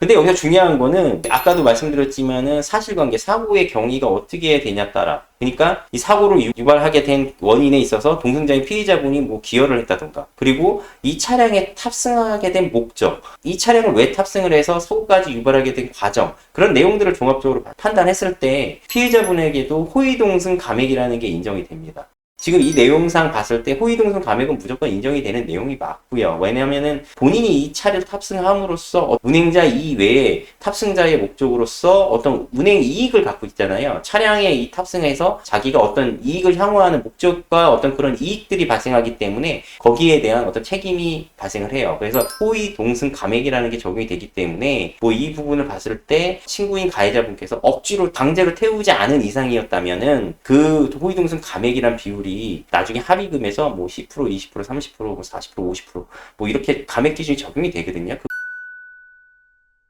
근데 여기서 중요한 거는 아까도 말씀드렸지만은 사실관계 사고의 경위가 어떻게 되냐 따라. 그러니까 이 사고를 유- 유발하게 된 원인에 있어서 동승자인 피의자분이 뭐 기여를 했다던가. 그리고 이 차량에 탑승하게 된 목적. 이 차량을 왜 탑승을 해서 사고까지 유발하게 된 과정. 그런 내용들을 종합적으로 판단했을 때 피의자분에게도 호의동승 감액이라는 게 인정이 됩니다. 지금 이 내용상 봤을 때 호의동승 감액은 무조건 인정이 되는 내용이 맞고요. 왜냐하면은 본인이 이 차를 탑승함으로써 어- 운행자 이외에 탑승자의 목적으로서 어떤 운행 이익을 갖고 있잖아요. 차량에 이 탑승해서 자기가 어떤 이익을 향후하는 목적과 어떤 그런 이익들이 발생하기 때문에 거기에 대한 어떤 책임이 발생을 해요. 그래서 호의 동승 감액이라는 게 적용이 되기 때문에 뭐 이 부분을 봤을 때 친구인 가해자분께서 억지로 강제로 태우지 않은 이상이었다면은 그 호의 동승 감액이란 비율이 나중에 합의금에서 뭐 10%, 20%, 30%, 뭐 40%, 50%뭐 이렇게 감액 기준이 적용이 되거든요.